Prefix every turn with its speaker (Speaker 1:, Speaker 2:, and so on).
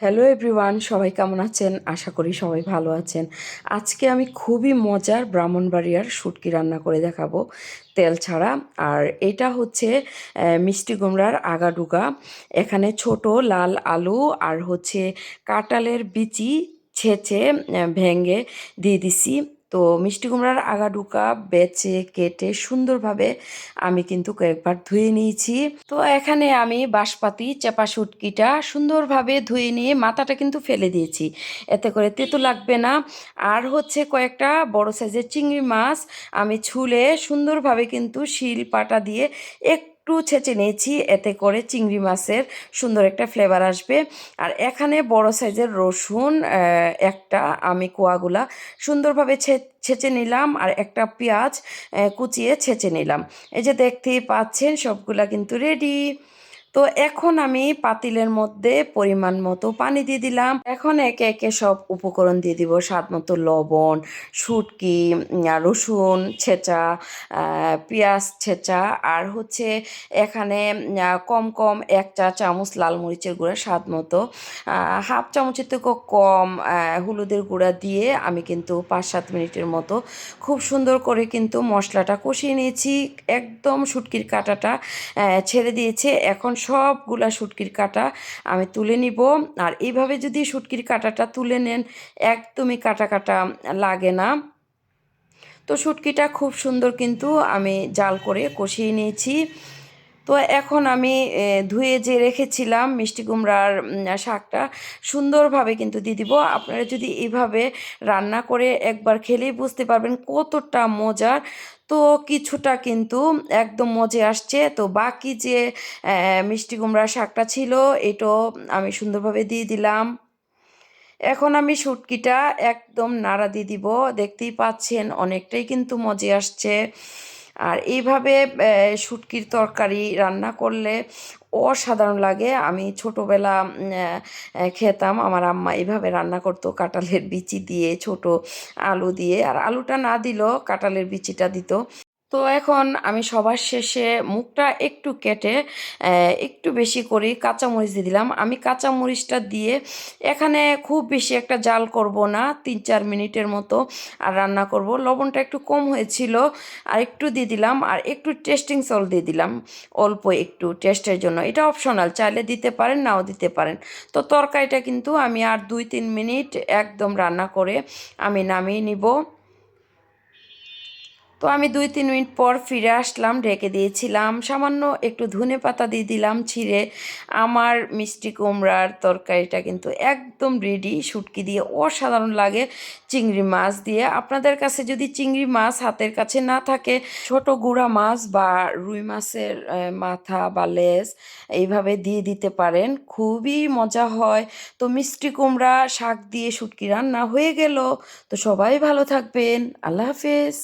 Speaker 1: Hello everyone সবাই কেমন আছেন? আশা করি সবাই ভালো আছেন। আজকে আমি খুবই মজার ব্রাহ্মণবাড়িয়ার শুটকি রান্না করে দেখাবো তেল ছাড়া। আর এটা হচ্ছে মিষ্টি গুমড়ার আগাডুগা। এখানে ছোট লাল আলু আর হচ্ছে কাঁঠালের বিচি ছেঁচে ভেঙে দিয়ে দিছি। তো মিষ্টি কুমড়ার আগাডুকা বেচে কেটে সুন্দরভাবে আমি কিন্তু কয়েকবার ধুয়ে নিয়েছি। তো এখানে আমি বাঁশপাতি, চেপা শুটকিটা সুন্দরভাবে ধুয়ে নিয়ে মাথাটা কিন্তু ফেলে দিয়েছি। এতে করে তেতো লাগবে না। আর হচ্ছে কয়েকটা বড় সাইজের চিংড়ি মাছ আমি ছুলে সুন্দরভাবে কিন্তু শিল পাটা দিয়ে একটু ছেঁচে নিয়েছি, এতে করে চিংড়ি মাছের সুন্দর একটা ফ্লেভার আসবে। আর এখানে বড় সাইজের রসুন একটা আমি কোয়াগুলা সুন্দরভাবে ছেঁচে নিলাম আর একটা পেঁয়াজ কুচিয়ে ছেঁচে নিলাম। এই যে দেখতেই পাচ্ছেন, সবগুলা কিন্তু রেডি তো এখন আমি পাতিলের মধ্যে পরিমাণ মতো পানি দিয়ে দিলাম। এখন একে একে সব উপকরণ দিয়ে দিব। স্বাদ মতো লবণ, শুটকি রসুন ছেঁচা পেঁয়াজ ছেঁচা, আর হচ্ছে এখানে কম কম এক চা চামচ লাল মরিচের গুঁড়া স্বাদ মতো। হাফ চামচের থেকেও কম হলুদের গুঁড়া দিয়ে আমি কিন্তু পাঁচ সাত মিনিটের মতো খুব সুন্দর করে কিন্তু মশলাটা কষিয়ে নিয়েছি। একদম শুটকির কাঁটাটা ছেড়ে দিয়েছে। এখন সবগুলা শুটকির কাঁটা আমি তুলে নিব। আর এইভাবে যদি শুটকির কাঁটাটা তুলে নেন, একদমই কাটা কাটা লাগে না। তো শুটকিটা খুব সুন্দর কিন্তু আমি জাল করে কষিয়ে নিয়েছি। তো এখন আমি ধুয়ে যে রেখেছিলাম মিষ্টি কুমড়ার শাকটা সুন্দরভাবে কিন্তু দিয়ে দিব। আপনারা যদি এইভাবে রান্না করে একবার খেলেই বুঝতে পারবেন কতটা মজার। তো কিছুটা কিন্তু একদম মজে আসছে। তো বাকি যে মিষ্টি কুমড়ার শাকটা ছিল এটাও আমি সুন্দরভাবে দিয়ে দিলাম। এখন আমি শুটকিটা একদম নাড়া দিয়ে দিব। দেখতেই পাচ্ছেন, অনেকটাই কিন্তু মজে আসছে। আর এইভাবে শুটকির তরকারি রান্না করলে অসাধারণ লাগে। আমি ছোটোবেলা খেতাম। আমার আম্মা এইভাবে রান্না করতো, কাঁঠালের বিচি দিয়ে, ছোট আলু দিয়ে। আর আলুটা না দিলেও কাঁঠালের বিচিটা দিত। তো এখন আমি সবার শেষে মুখটা একটু কেটে একটু বেশি করে কাঁচামরিচ দিয়ে দিলাম। আমি কাঁচামরিচটা দিয়ে এখানে খুব বেশি একটা জাল করব না, তিন চার মিনিটের মতো আর রান্না করব। লবণটা একটু কম হয়েছিল, আর একটু দিয়ে দিলাম, আর একটু টেস্টিং সল দিয়ে দিলাম, অল্প একটু টেস্টের জন্য। এটা অপশনাল, চাইলে দিতে পারেন, নাও দিতে পারেন। তো তরকারিটা কিন্তু আমি আর দুই তিন মিনিট একদম রান্না করে আমি নামিয়ে নিব। আমি দুই, তিন মিনিট পর ফিরে আসলাম, ঢেকে দিয়েছিলাম। সামান্য একটু ধনে পাতা দিয়ে দিলাম ছিঁড়ে। আমার মিষ্টি কুমড়ার তরকারিটা কিন্তু একদম রেডি শুটকি দিয়ে অসাধারণ লাগে চিংড়ি মাছ দিয়ে। আপনাদের কাছে যদি চিংড়ি মাছ হাতের কাছে না থাকে, ছোট গুঁড়া মাছ বা রুই মাছের মাথা বা লেজ এইভাবে দিয়ে দিতে পারেন, খুবই মজা হয়। তো মিষ্টি কুমড়া, শাক দিয়ে শুটকি রান্না হয়ে গেল। তো সবাই ভালো থাকবেন। আল্লাহ হাফেজ।